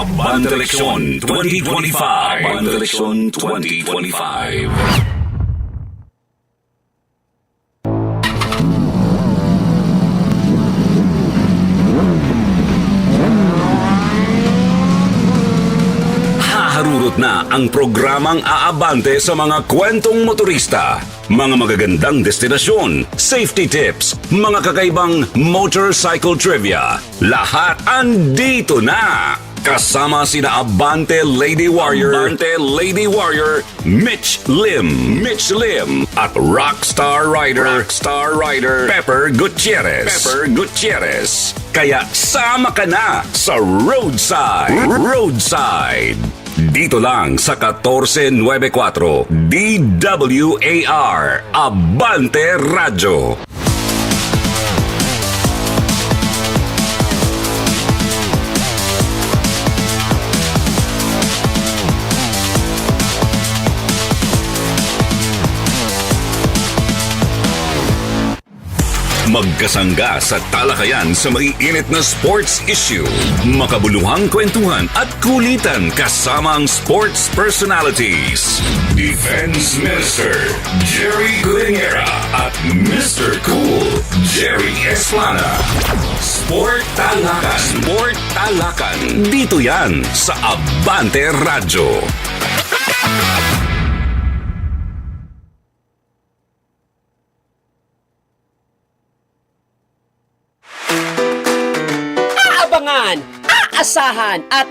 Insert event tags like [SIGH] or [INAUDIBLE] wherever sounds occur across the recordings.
Abante Eleksyon 2025. Abante Eleksyon 2025. Haharurot na ang programang aabante sa mga kwentong motorista, mga magagandang destinasyon, safety tips, mga kakaibang motorcycle trivia. Lahat andito na! Kasama sina Abante Lady Warrior, Abante Lady Warrior, Mitch Lim, Mitch Lim, at Rockstar Rider, Rockstar Rider, Pepper Gutierrez, Pepper Gutierrez. Kaya sama ka na sa Roadside, Roadside. Dito lang sa 1494 DWAR Abante Radyo. Magkasangga sa talakayan sa maiinit na sports issue. Makabuluhang kwentuhan at kulitan kasama ang sports personalities. Defense Minister Jerry Gudingera at Mr. Cool Jerry Esplana. Sport Talakan. Sport Talakan. Dito yan sa Abante Radyo. Aasahan at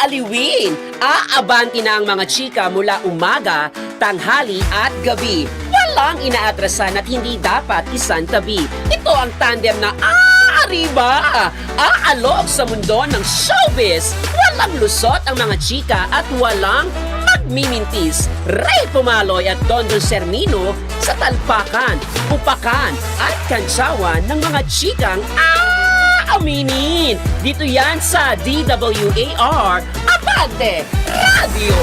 aaliwin. Aabanti na ang mga chika mula umaga, tanghali at gabi. Walang inaatrasan at hindi dapat isang tabi. Ito ang tandem na aariba. Aalok sa mundo ng showbiz. Walang lusot ang mga chika at walang magmimintis. Ray Pumaloy at Don Sermino sa talpakan, upakan at kantsawan ng mga chikang aaminin. Dito yan sa DWAR Abante Radio.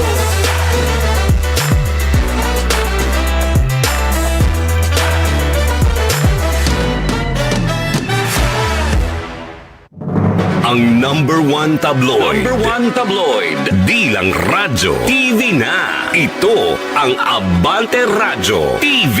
Ang number one tabloid. Number one tabloid. Di lang radyo. TV na. Ito ang Abante Radyo TV.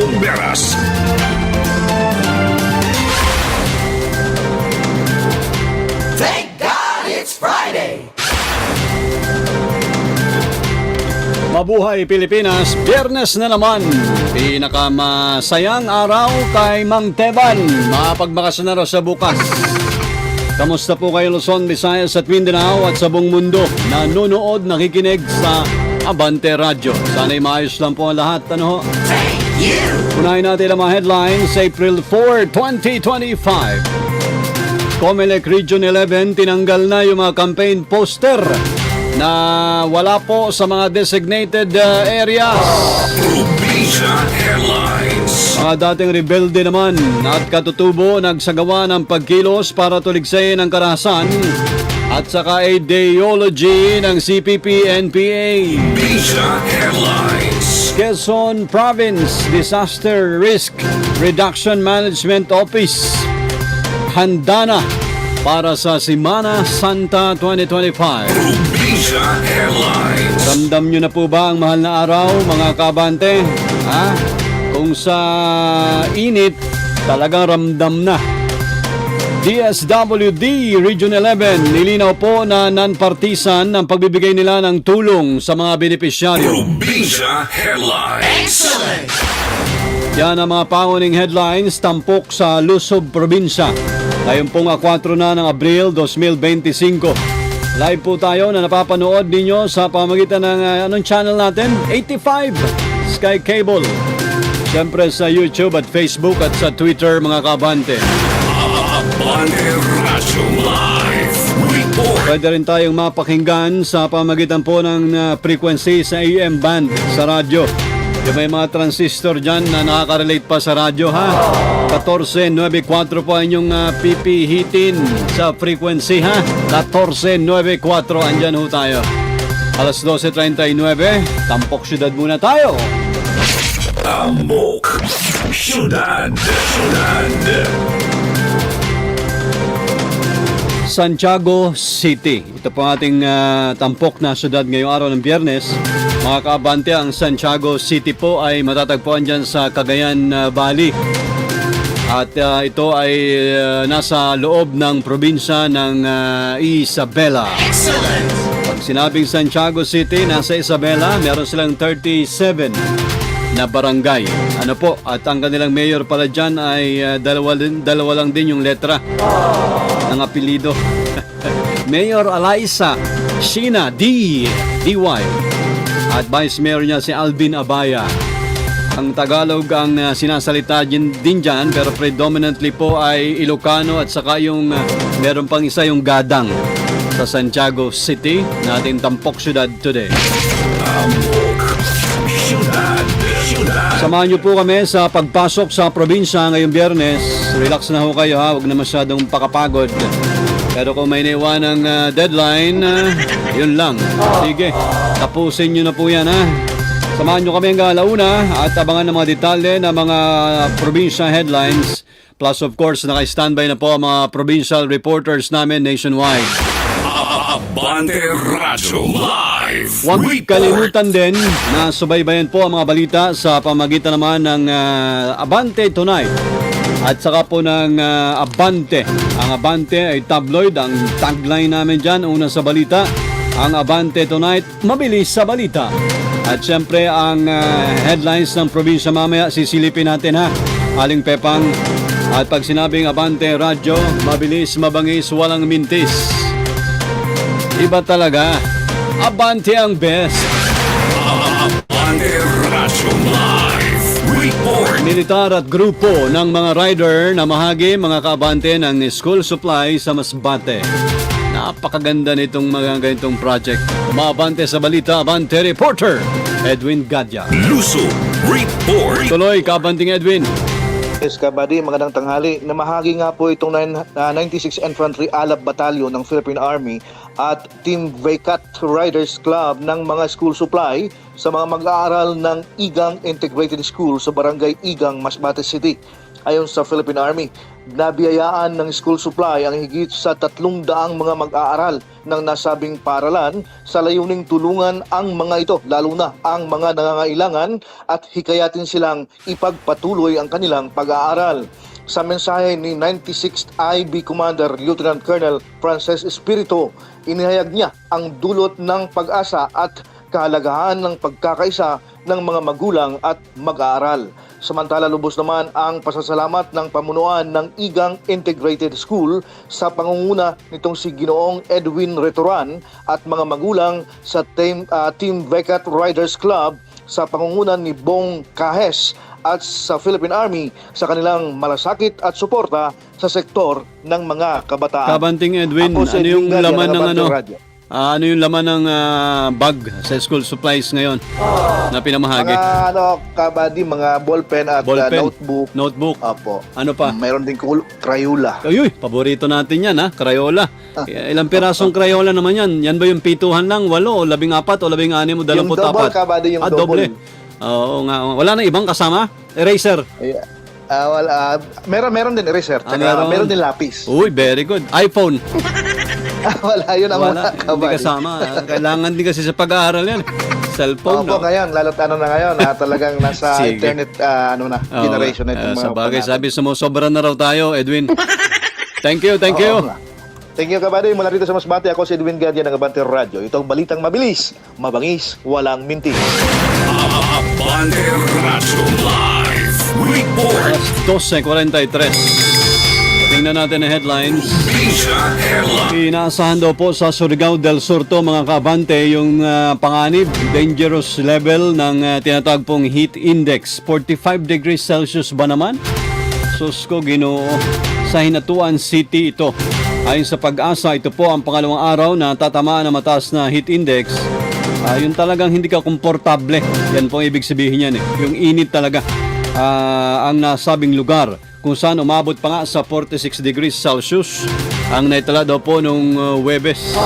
Oberas. Thank God it's Friday! Mabuhay Pilipinas, biyernes na naman. Pinakamasayang araw kay Mang Teban. Makapagbakas na raw sa bukas. Kamusta po kayo Luzon, Visayas at Mindanao at sa buong mundo na nunood, nakikinig sa Abante Radio. Sana'y maayos lang po ang lahat. Ano ho? Unahin natin ang mga headlines April 4, 2025. Comelec Region 11 tinanggal na yung mga campaign poster na wala po sa mga designated uh, areas. Mga dating rebelde naman at katutubo nagsagawa ng pagkilos para tuligsayin ang karahasan at saka ideology ng CPP-NPA. Probinsya Airlines. Quezon Province Disaster Risk Reduction Management Office handa na para sa Simana Santa 2025. Probinsya Airlines. Ramdam nyo na po ba ang mahal na araw, mga kabante? Ha? Kung sa init, talagang ramdam na. DSWD Region 11, nilinaw po na non-partisan ang pagbibigay nila ng tulong sa mga benepisyaryo. Probinsya Airlines. Yan ang mga panguning headlines tampok sa Lusob Probinsya. Ngayon pong 4 na ng Abril 2025. Live po tayo na napapanood ninyo sa pamagitan ng uh, anong channel natin? 85 Sky Cable. Siyempre sa YouTube at Facebook at sa Twitter mga kabante. Abante Radyo Live Report. Pwede rin tayong mapakinggan sa pamagitan po ng uh, frequency sa AM band sa radyo. Yung may mga transistor dyan na nakaka-relate pa sa radyo ha. 1494 po ang inyong uh, pipihitin sa frequency ha. 1494 andyan ho tayo. Alas 12.39, Tampok Syudad muna tayo. Amok. Syudad. Syudad. Santiago City. Ito po ang ating ah, tampok na syudad ngayong araw ng biyernes. Mga kaabante, ang Santiago City po ay matatagpuan dyan sa Cagayan ah, Valley. At ah, ito ay ah, nasa loob ng probinsya ng ah, Isabela. Pag sinabing Santiago City, nasa Isabela, meron silang 37 na barangay. Ano po, at ang kanilang mayor pala dyan ay ah, dalawa, dalawa lang din yung letra ng apelido. [LAUGHS] Mayor Alaisa Sheena D. D.Y. At Vice Mayor niya si Alvin Abaya. Ang Tagalog ang uh, sinasalita din, din dyan pero predominantly po ay Ilocano at saka yung uh, meron pang isa yung Gadang sa Santiago City na ating tampok syudad today. Amok. Samahan niyo po kami sa pagpasok sa probinsya ngayong biyernes. Relax na ho kayo ha, huwag na masyadong pakapagod. Pero kung may naiwan ng ah, deadline, ah, yun lang. Sige, tapusin niyo na po yan ha. Samahan niyo kami hanggang alauna at abangan ng mga detalye ng mga probinsya headlines. Plus of course, naka-standby na po ang mga provincial reporters namin nationwide. Abante Radyo Live Huwag kalimutan din na subaybayan po ang mga balita sa pamagitan naman ng ah, Abante Tonight at saka po ng ah, Abante. Ang Abante ay tabloid. Ang tagline namin dyan, una sa balita, ang Abante Tonight, mabilis sa balita. At syempre ang ah, headlines ng probinsya mamaya, sisilipin natin ha. Aling Pepang. At pag sinabing Abante Radyo, mabilis, mabangis, walang mintis. Iba talaga. Abante ang best. Abante Radyo Live Report. Militar at grupo ng mga rider na mahagi mga kaabante ng school supply sa Masbate. Napakaganda nitong mga ganitong project. Umabante sa balita, Abante Reporter, Edwin Gadya. Luso Report. Tuloy, Kabanting Edwin. Yes, kabady, magandang tanghali. Namahagi nga po itong nine- ah, 96 Infantry Alab Battalion ng Philippine Army at Team Vaycat Riders Club ng mga school supply sa mga mag-aaral ng Igang Integrated School sa Barangay Igang, Masbate City. Ayon sa Philippine Army, nabiyayaan ng school supply ang higit sa tatlong daang mga mag-aaral ng nasabing paralan sa layuning tulungan ang mga ito, lalo na ang mga nangangailangan at hikayatin silang ipagpatuloy ang kanilang pag-aaral. Sa mensahe ni 96th IB Commander Lieutenant Colonel Frances Espirito, inihayag niya ang dulot ng pag-asa at kahalagahan ng pagkakaisa ng mga magulang at mag-aaral. Samantala lubos naman ang pasasalamat ng pamunuan ng Igang Integrated School sa pangunguna nitong si Ginoong Edwin Retoran at mga magulang sa Team, ah, Team Vecat Riders Club sa pangunguna ni Bong Kahes at sa Philippine Army sa kanilang malasakit at suporta sa sektor ng mga kabataan. Kabanting Edwin, Ako ano yung Edwin laman ng ano? Radio. Ah, ano yung laman ng ah, bag sa school supplies ngayon na pinamahagi? Mga ano, kabady, mga ballpen at uh, Ballpen, notebook. notebook. Opo. Ano pa? Mayroon din kul- Crayola. Ayuy, paborito natin yan ha, Crayola. Eh, Ilang pirasong Crayola naman yan? Yan ba yung pituhan lang, walo, o labing apat, o labing anim, o dalamput double, apat? kabady, yung ah, double. doble. Oo nga, wala na ibang kasama? Eraser. Ay, ah, wala, ah, meron, meron din eraser. Ah, Tsaka meron. meron. din lapis. Uy, very good. iPhone. [LAUGHS] wala, yun ang Wala, mga hindi kasama. Ah, Kailangan din kasi sa pag-aaral yan. Cellphone, Opo, no? ngayon, lalo't ano na ngayon, ah, talagang nasa [LAUGHS] Sige. internet, ah, ano na, Oo, generation na itong Sa mga bagay, panahon. sabi, sumusobra na raw tayo, Edwin. Thank you, thank you. Oo nga. Thank you, kabady. Mula rito sa Masbate, ako si Edwin Gadya ng Abante Radio. Itong balitang mabilis, mabangis, walang mintis. Alas 12.43. Tingnan natin ang headlines. Inaasahan daw po sa Surigao del Sur to mga kabante yung ah, panganib, dangerous level ng ah, tinatawag heat index. 45 degrees Celsius ba naman? Sus ko ginoo. Sa Hinatuan City ito. Ayon sa pag-asa, ito po ang pangalawang araw na tatamaan ng mataas na heat index. Ah, yun talagang hindi ka komportable. Yan po ang ibig sabihin yan eh. Yung init talaga. Ah, ang nasabing lugar kung saan umabot pa nga sa 46 degrees Celsius ang naitala daw po nung uh, Webes.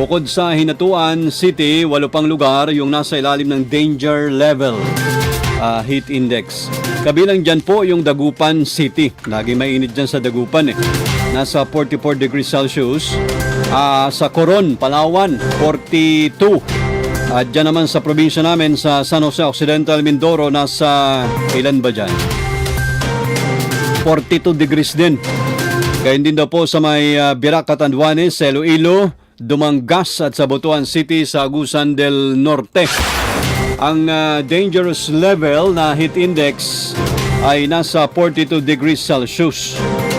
Bukod sa Hinatuan City, walo pang lugar yung nasa ilalim ng danger level ah, heat index. Kabilang dyan po yung Dagupan City. Lagi mainit dyan sa Dagupan eh. Nasa 44 degrees Celsius. Ah, sa Coron, Palawan, 42. At dyan naman sa probinsya namin sa San Jose Occidental, Mindoro, nasa ilan ba dyan? 42 degrees din. Gayun din daw po sa may uh, Birac, Catanduanes, sa Iloilo, Dumangas at sa Butuan City sa Agusan del Norte. Ang ah, dangerous level na heat index ay nasa 42 degrees Celsius.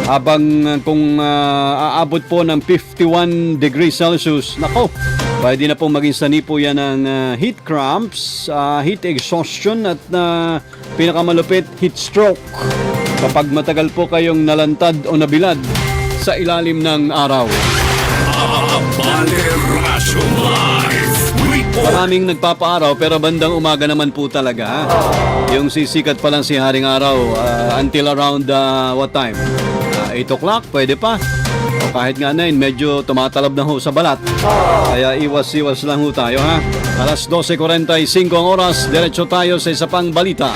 Habang ah, kung ah, aabot po ng 51 degrees Celsius, nako, pwede na pong maging sanipo yan ng ah, heat cramps, ah, heat exhaustion at na pinakamalupit heat stroke kapag matagal po kayong nalantad o nabilad sa ilalim ng araw. Maraming nagpapaaraw pero bandang umaga naman po talaga. Yung sisikat pa lang si Haring Araw ah, until around ah, what time? Ah, 8 o'clock, pwede pa. O kahit nga 9, medyo tumatalab na ho sa balat. Kaya iwas-iwas lang ho tayo ha. Alas 12.45 ang oras, diretso tayo sa isa pang balita.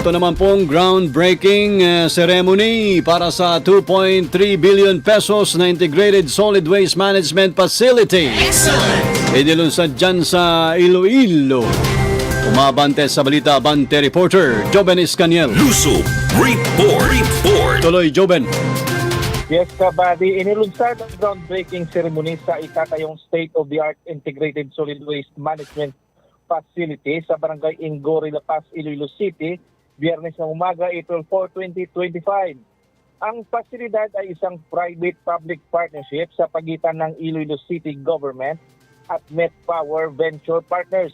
Ito naman pong groundbreaking uh, ceremony para sa 2.3 billion pesos na Integrated Solid Waste Management Facility. Excellent! Inilunsad dyan sa Iloilo. Umabante sa balita Abante reporter Joben Iscaniel. Luso. Report. Report. Tuloy Joben. Yes, kabady. Inilunsad ang groundbreaking ceremony sa itatayong state-of-the-art integrated solid waste management facility sa barangay Ingori, La Paz, Iloilo City, biyernes ng umaga, April 4, 2025. Ang pasilidad ay isang private-public partnership sa pagitan ng Iloilo City Government at Met Power Venture Partners.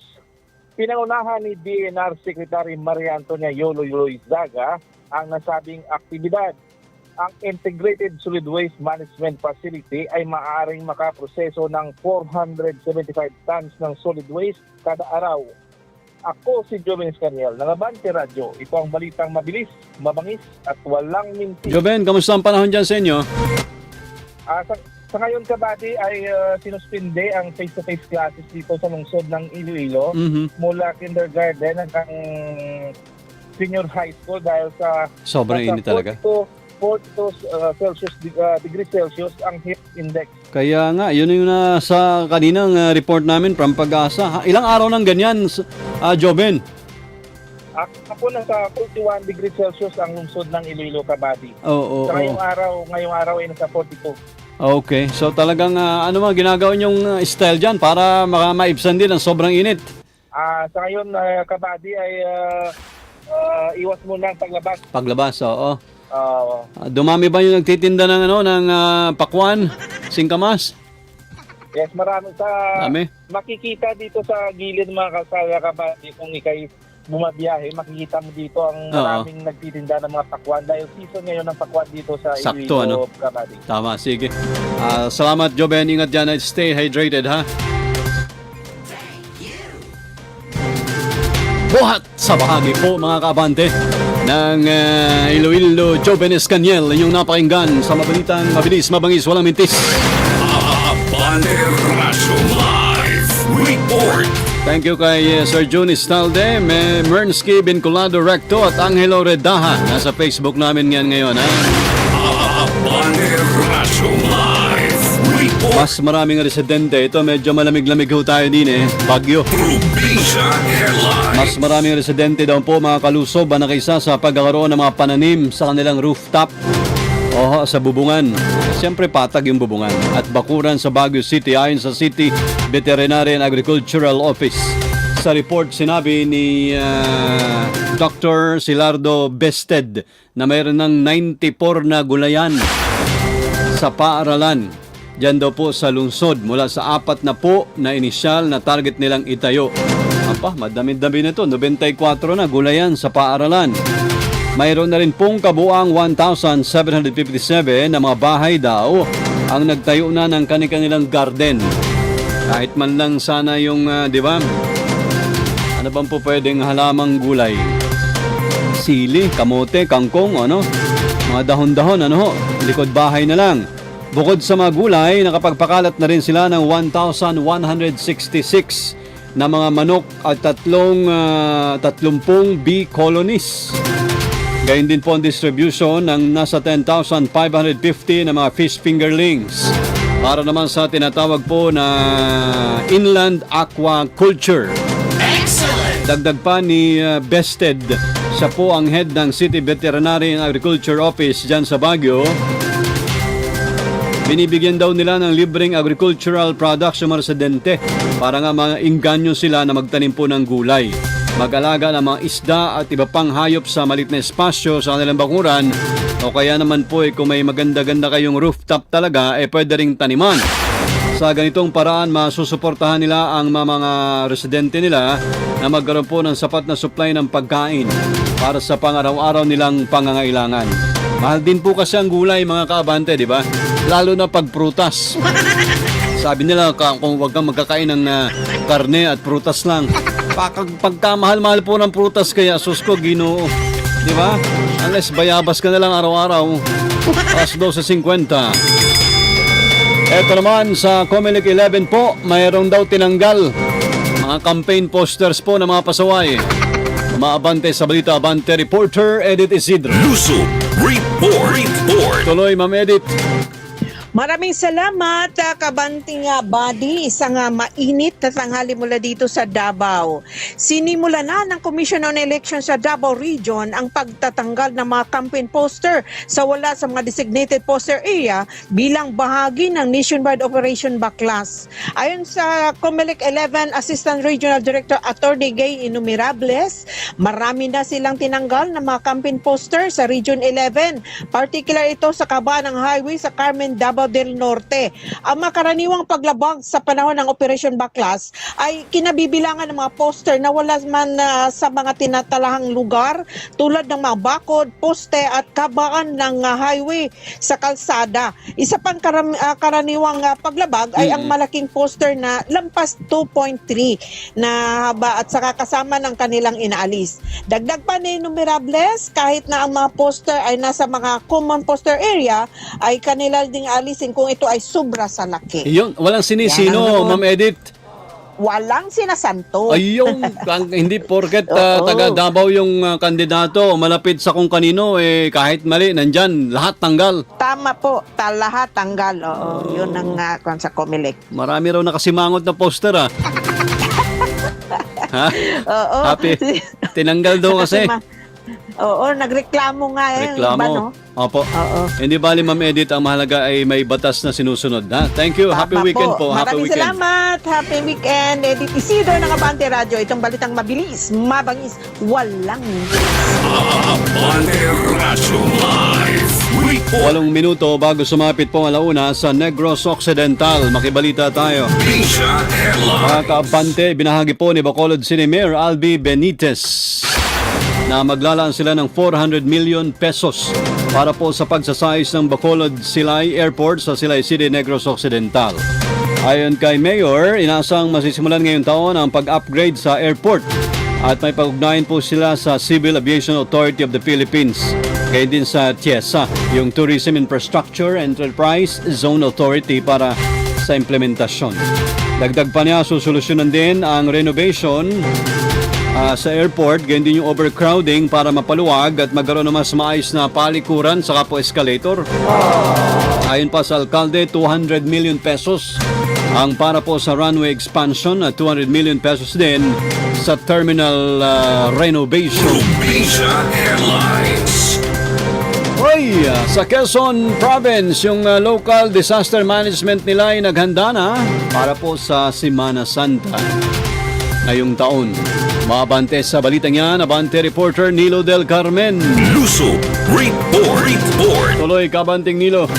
Pinangunahan ni DNR Secretary Maria Antonia Yolo Loizaga ang nasabing aktibidad ang Integrated Solid Waste Management Facility ay maaaring makaproseso ng 475 tons ng solid waste kada araw. Ako si Joven Escaniel ng Abante Radio. Ito ang balitang mabilis, mabangis at walang minti. Joben, kamusta ang panahon dyan sa inyo? Ah, sa, sa ngayon kabady ay uh, sinuspinde ang face-to-face classes dito sa lungsod ng Iloilo Mhm. mula kindergarten hanggang senior high school dahil sa Sobrang init talaga. 42 42 uh, Celsius uh, degree Celsius ang heat index. Kaya nga, yun yung nasa kaninang uh, report namin from Pag-asa. Ilang araw nang ganyan, ah, Joben? Ak- Ako nasa 41 degree Celsius ang lungsod ng Iloilo Kabady. Oo, oo, Sa oo. ngayong araw, ngayong araw ay nasa 42. Okay, so talagang ah, ano mga ginagawa niyong ah, style dyan para maka maibsan din ang sobrang init. Ah, sa ngayon uh, Kabady ay ah, ah, iwas muna ang paglabas. Paglabas, oo. Ah, Ah, dumami ba yung nagtitinda ng ano ng ah, pakwan, singkamas? yes, marami sa Dami. makikita dito sa gilid ng mga kalsada Kabady kung ikay bumabiyahe, makikita mo dito ang Oo. maraming nagtitinda ng mga pakwan dahil season ngayon ng pakwan dito sa Sakto, Iloilo ano? Kabady. Tama, sige. Ah, salamat Joben, ingat dyan at stay hydrated ha. Buhat sa bahagi po mga kabante ng ah, Iloilo Joben Escaniel inyong napakinggan sa mabalitang mabilis, mabangis, walang mintis. Thank you kay uh, Sir June Istalde, Me- Mernsky Vinculado Recto at Angelo Redaha. Nasa Facebook namin yan ngayon. Ha? Mas maraming residente. Ito medyo malamig-lamig ho tayo din eh. Bagyo. Mas maraming residente daw po mga kalusob na kaysa sa pagkakaroon ng mga pananim sa kanilang rooftop. Oho, sa bubungan. Siyempre patag yung bubungan. At bakuran sa Baguio City ayon sa City Veterinary and Agricultural Office. sa report sinabi ni ah, Dr. Silardo Bested na mayroon ng 94 na gulayan sa paaralan. Diyan daw po sa lungsod mula sa apat na po na inisyal na target nilang itayo. Apa, madami-dami na to. 94 na gulayan sa paaralan. Mayroon na rin pong kabuang 1,757 na mga bahay daw ang nagtayo na ng kanilang garden. Kahit man lang sana yung, ah, di ba? Ano bang po pwedeng halamang gulay? Sili, kamote, kangkong, ano? Mga dahon-dahon, ano ho? Likod bahay na lang. Bukod sa mga gulay, nakapagpakalat na rin sila ng 1,166 na mga manok at tatlong, ah, tatlumpung bee colonies. Gayun din po ang distribution ng nasa 10,550 na mga fish fingerlings para naman sa tinatawag po na inland aquaculture. Dagdag pa ni uh, Bested, siya po ang head ng City Veterinary and Agriculture Office dyan sa Baguio. Binibigyan daw nila ng libreng agricultural products sa mga residente para nga mga inganyo sila na magtanim po ng gulay. Mag-alaga ng mga isda at iba pang hayop sa malit na espasyo sa kanilang bakuran o kaya naman po eh, kung may maganda-ganda kayong rooftop talaga eh pwede ring taniman. Sa ganitong paraan, masusuportahan nila ang mga, mga residente nila na magkaroon po ng sapat na supply ng pagkain para sa pangaraw-araw nilang pangangailangan. Mahal din po kasi ang gulay mga kaabante, di ba? Lalo na pag prutas. [LAUGHS] Sabi nila kung wag kang magkakain ng ah, karne at prutas lang. Pag, pagka mahal-mahal po ng prutas kaya sus ko ginoo. Di ba? Unless bayabas ka na lang araw-araw. Alas 12.50. Ito naman sa Comelec 11 po, mayroong daw tinanggal mga campaign posters po ng mga pasaway. Umaabante sa balita Abante reporter Edith Isidro. Luso Report. Report. Tuloy, Ma'am Edith. Maraming salamat, uh, Kabanting Body. Isang uh, mainit na tanghali mula dito sa Davao. Sinimula na ng Commission on Elections sa Davao Region ang pagtatanggal ng mga campaign poster sa wala sa mga designated poster area bilang bahagi ng nationwide Operation Backlash. Ayon sa COMELEC 11 Assistant Regional Director Attorney Gay Inumerables, marami na silang tinanggal ng mga campaign poster sa Region 11. Particular ito sa kaba ng highway sa Carmen Davao del Norte. Ang makaraniwang paglabag sa panahon ng Operation Backlash ay kinabibilangan ng mga poster na wala man ah, sa mga tinatalahang lugar tulad ng mga bakod, poste at kabaan ng ah, highway sa kalsada. Isa pang karam- ah, karaniwang ah, paglabag ay ang malaking poster na lampas 2.3 na haba at saka kasama ng kanilang inaalis. Dagdag pa ni Numerables, kahit na ang mga poster ay nasa mga common poster area, ay kanila ding alisin kung ito ay sobra sa laki. Yun, walang sinisino, Ma'am Edith. Walang sinasanto. Ayun, [LAUGHS] ang- hindi porket ah, Oo. taga Davao yung ah, kandidato, malapit sa kung kanino, eh kahit mali, nandyan, lahat tanggal. Tama po, ta lahat tanggal. Oo, yun ang uh, kung sa Comelec. Marami raw nakasimangot na poster ah. [LAUGHS] ha? Oo. Happy. [LAUGHS] Tinanggal daw kasi. ma- Oo, nagreklamo nga eh. Reklamo. Iba, no? Opo. Oo. Hindi bali Ma'am Edith, ang mahalaga ay may batas na sinusunod. Ha? Thank you. Happy Tama weekend po. Happy Maraming weekend. salamat. Happy weekend. Edith Isidro ng Abante Radio. Itong balitang mabilis, mabangis, walang. Report. Walong minuto bago sumapit po ang alauna sa Negros Occidental. Makibalita tayo. Mga kaabante, binahagi po ni Bacolod City Mayor Albi Benitez na maglalaan sila ng 400 million pesos para po sa pagsasayos ng Bacolod Silay Airport sa Silay City, Negros Occidental. Ayon kay Mayor, inasang masisimulan ngayong taon ang pag-upgrade sa airport at may pag-ugnayan po sila sa Civil Aviation Authority of the Philippines kaya din sa TIESA, yung Tourism Infrastructure Enterprise Zone Authority para sa implementasyon. Dagdag pa niya, susolusyonan din ang renovation ah, sa airport, ganyan din yung overcrowding para mapaluwag at magkaroon ng mas maayos na palikuran sa po escalator. Ayon pa sa alkalde, 200 million pesos ang para po sa runway expansion at 200 million pesos din sa terminal ah, renovation. Asia Headlines. Oy, ah, sa Quezon Province, yung ah, local disaster management nila ay naghanda na para po sa Semana Santa. Ngayong taon. Mabante sa balitang yan, Abante reporter Nilo Del Carmen. Luso Report. Report. Tuloy, Kabanting Nilo.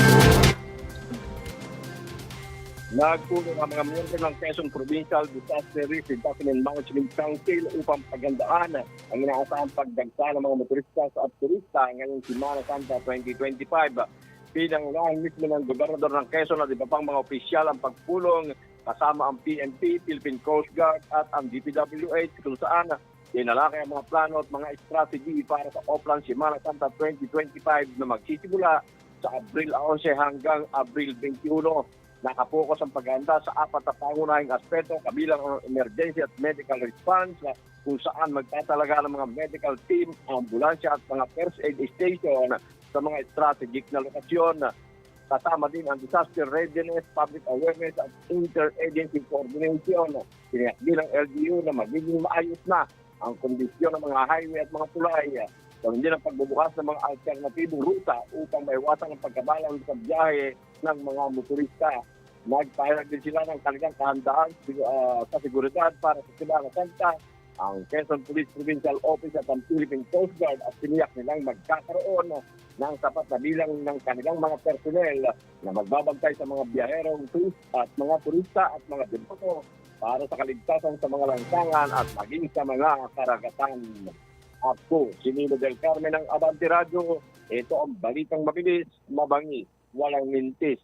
Nagtulong ang mga miyembro ng Quezon Provincial Disaster Risk Reduction and Management Council upang pagandaan ang inaasahang pagdagsa ng mga motorista at turista ngayong Semana Santa 2025. Bilang unahan mismo ng gobernador ng Quezon at iba pang mga opisyal ang pagpulong kasama ang PNP, Philippine Coast Guard at ang DPWH kung saan dinalaki ang mga plano at mga strategy para sa Oplan Semana Santa 2025 na magsisimula sa Abril 11 hanggang Abril 21 nakapokus ang paghahanda sa apat na pangunahing aspeto kabilang ang emergency at medical response kung saan magtatalaga ng mga medical team, ambulansya at mga first aid station sa mga strategic na lokasyon. Kasama din ang disaster readiness, public awareness at interagency coordination. Tiniyak din ng LGU na magiging maayos na ang kondisyon ng mga highway at mga tulay. Gawin din ang pagbubukas ng mga alternatibong ruta upang maiwasan ang pagkabalang sa biyahe ng mga motorista. Nagpahayag din sila ng kanilang kahandaan uh, sa seguridad para sa Semana Santa. Ang Quezon Police Provincial Office at ang Philippine Coast Guard at tiniyak nilang magkakaroon ng sapat na bilang ng kanilang mga personnel na magbabantay sa mga biyaherong at mga turista at mga demoto para sa kaligtasan sa mga lansangan at maging sa mga karagatan. Ako, si Nino Del Carmen ng Abante Radio. Ito ang balitang mabilis, mabangis, walang mintis.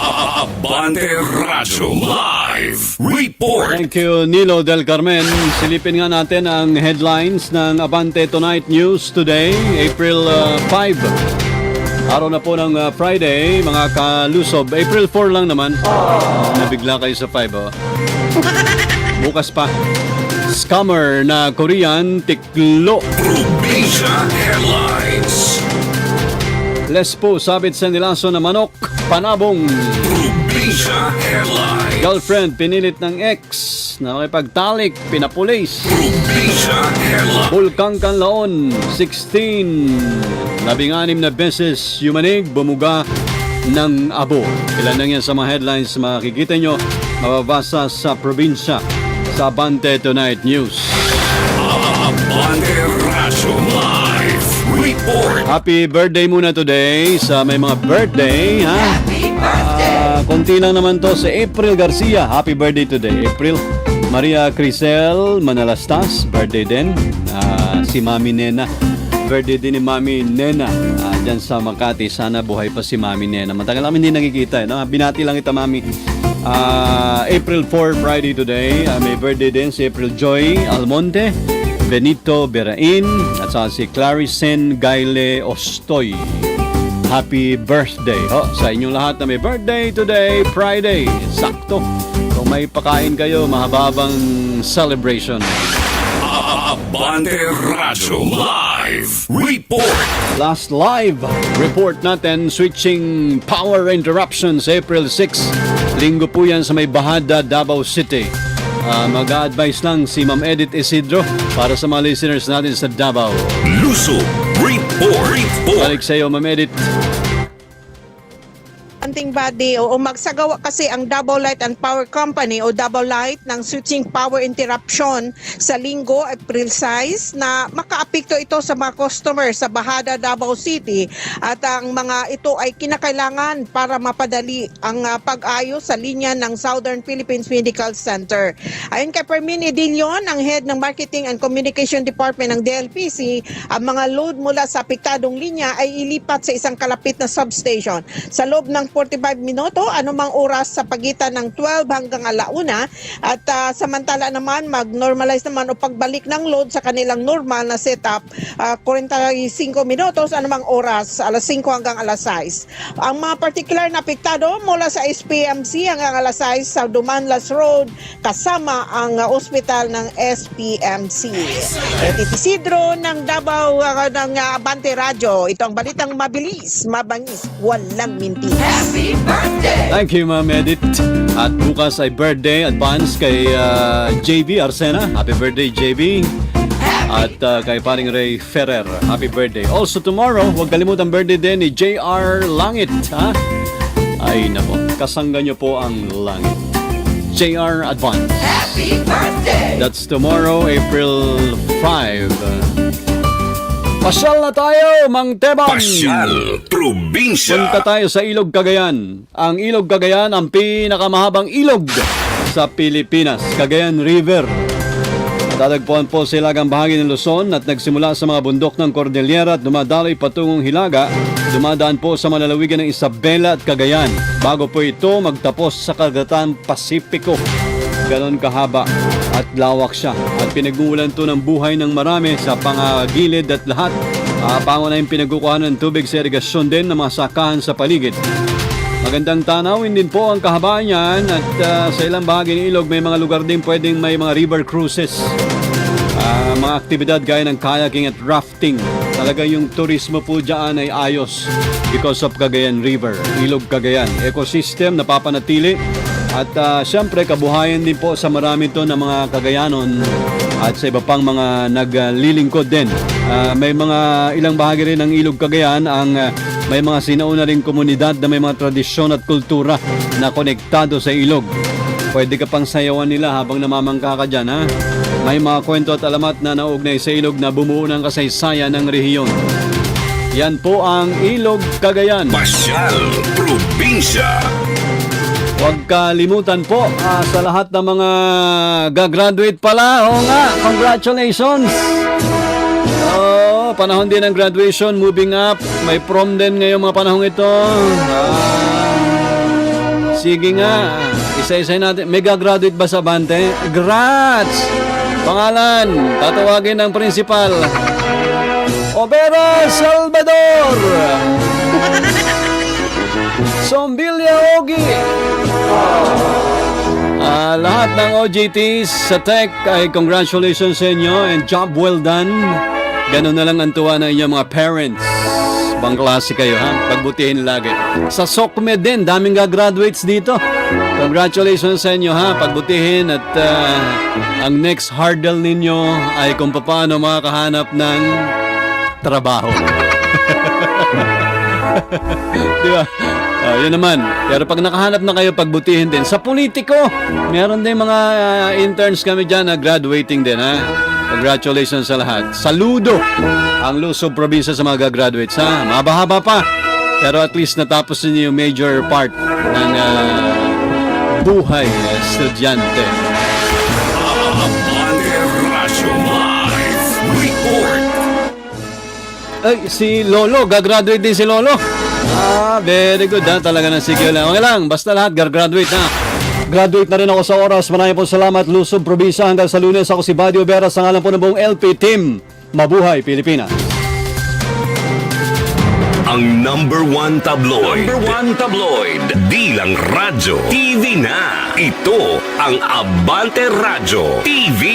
Abante Radyo Live Report. Thank you, Nilo Del Carmen. Silipin nga natin ang headlines ng Abante Tonight News today, April uh, 5. Araw na po ng uh, Friday, mga kalusob. April 4 lang naman. Nabigla kayo sa 5, oh. [LAUGHS] Bukas pa. Scammer na Korean tiklo. Probinsya Headlines. Lespo sabit sa nilaso na manok. Panabong. Probinsya Headlines. Girlfriend pinilit ng ex na makipagtalik, pinapulis. Probinsya Headlines. Bulkang Kanlaon, 16. Labing anim na beses yumanig, bumuga ng abo. Ilan lang yan sa mga headlines makikita nyo, mababasa sa probinsya sa Abante Tonight News. Abante. Happy birthday muna today sa may mga birthday, ha? Happy birthday! konti lang naman to sa April Garcia. Happy birthday today, April. Maria Crisel Manalastas, birthday din. Ah, si Mami Nena. Birthday din ni Mami Nena ah, dyan sa Makati. Sana buhay pa si Mami Nena. Matagal namin hindi nakikita. Eh, no? Binati lang kita, Mami. Ah, April 4, Friday today. Ah, may birthday din si April Joy Almonte. Benito Berain at saka si Claricen Gaile Ostoy. Happy birthday ho, sa inyong lahat na may birthday today, Friday. Sakto. Kung may pakain kayo, mahababang celebration. Abante Radyo Live Report. Last live report natin, switching power interruptions April 6. Linggo po yan sa may Bahada, Davao City. Ah, mag-a-advise lang si Ma'am Edith Isidro para sa mga listeners natin sa Davao. Luso Report. Report. Balik sa iyo, Ma'am Edith. Anting body o magsagawa kasi ang Double Light and Power Company o Double Light ng switching power interruption sa linggo April 6 na makaapekto ito sa mga customer sa Bahada Davao City. At ang mga ito ay kinakailangan para mapadali ang ah, pag-ayos sa linya ng Southern Philippines Medical Center. Ayon kay Fermin Edilion, ang head ng Marketing and Communication Department ng DLPC, ang mga load mula sa apektadong linya ay ilipat sa isang kalapit na substation. Sa loob ng 45 minuto, anumang oras sa pagitan ng 12 hanggang alauna at ah, samantala naman mag-normalize naman o pagbalik ng load sa kanilang normal na setup ah, 45 minutos anumang oras alas 5 hanggang alas 6. Ang mga particular na apektado mula sa SPMC hanggang alas 6 sa Dumanlas Road kasama ang ah, ospital ng SPMC. Edith Isidro ng Davao ah, ng ah, Abante Radio. Ito ang balitang mabilis, mabangis, walang mintis. Thank you, Ma'am Edith. At bukas ay birthday advance kay uh, JV Arsena. Happy birthday, JV. At uh, kay paring Ray Ferrer. Happy birthday. Also tomorrow, huwag kalimutan birthday din ni JR Langit. Ha? Ay nako, kasangga nyo po ang langit. JR Advance. Happy birthday! That's tomorrow, April 5. Pasyal na tayo, Mang Teban! Pasyal, probinsya. Punta tayo sa Ilog Cagayan. Ang Ilog Cagayan ang pinakamahabang ilog sa Pilipinas, Cagayan River. Tatagpuan po sa ilagang bahagi ng Luzon at nagsimula sa mga bundok ng Cordillera at dumadaloy patungong Hilaga, dumadaan po sa malalawigan ng Isabela at Cagayan. Bago po ito magtapos sa kagatan Pasipiko. Ganon kahaba at lawak siya at pinagmulan to ng buhay ng marami sa pangagilid at lahat. Uh, pangunahing pinagkukuha ng tubig sa irigasyon din ng mga sakahan sa paligid. Magandang tanawin din po ang kahabaan niyan at ah, sa ilang bahagi ng ilog may mga lugar din pwedeng may mga river cruises. Ah, mga aktibidad gaya ng kayaking at rafting. Talaga yung turismo po dyan ay ayos because of Cagayan River, Ilog Cagayan. Ecosystem napapanatili at ah, syempre kabuhayan din po sa marami to ng mga Cagayanon at sa iba pang mga naglilingkod din. Ah, may mga ilang bahagi rin ng Ilog Cagayan ang ah, may mga sinauna ring komunidad na may mga tradisyon at kultura na konektado sa ilog. Pwede ka pang sayawan nila habang namamangka ka dyan, ha? May mga kwento at alamat na naugnay sa ilog na bumuo ng kasaysayan ng rehiyon. Yan po ang Ilog Cagayan. Pasyal, probinsya. Huwag kalimutan po ah, sa lahat ng mga gagraduate pala. Oo nga, congratulations! Oo, panahon din ng graduation, moving up. May prom din ngayong mga panahon ito. Ah, sige nga, isa-isa natin. May gagraduate ba sa Bante? Grats! Pangalan, tatawagin ng principal. Obera Salvador! Sombilia Ogi! Ah, lahat ng OJTs sa tech ay congratulations sa inyo and job well done. Ganun na lang ang tuwa ng inyong mga parents. Bang klase kayo ha? Pagbutihin lagi. Sa SOCMED din, daming gagraduates dito. Congratulations sa inyo ha? Pagbutihin at ah, ang next hurdle ninyo ay kung paano makakahanap ng trabaho. [LAUGHS] Di ba? Oh, yun naman. Pero pag nakahanap na kayo, pagbutihin din. Sa politiko, meron din mga ah, interns kami dyan na graduating din, ha? Congratulations sa lahat. Saludo ang Luzon Probinsya sa mga graduates, ha? Mabahaba pa. Pero at least natapos niyo yung major part ng ah, buhay estudyante. Ay, si Lolo. Gagraduate din si Lolo. Ah, very good ha. Talaga ng sige lang. Okay lang. Basta lahat, gagraduate na. Graduate na rin ako sa oras. Maraming po salamat, Luzon Probinsya. Hanggang sa lunes ako si Badio Vera sa ngalan po ng buong LP Team. Mabuhay, Pilipinas. Ang number one tabloid. Number one tabloid. Di lang radyo. TV na. Ito ang Abante Radyo TV.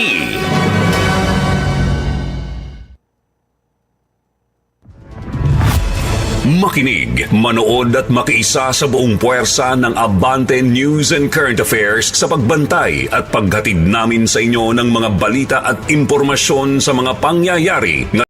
Makinig, manood at makiisa sa buong puwersa ng Abante News and Current Affairs sa pagbantay at paghatid namin sa inyo ng mga balita at impormasyon sa mga pangyayari na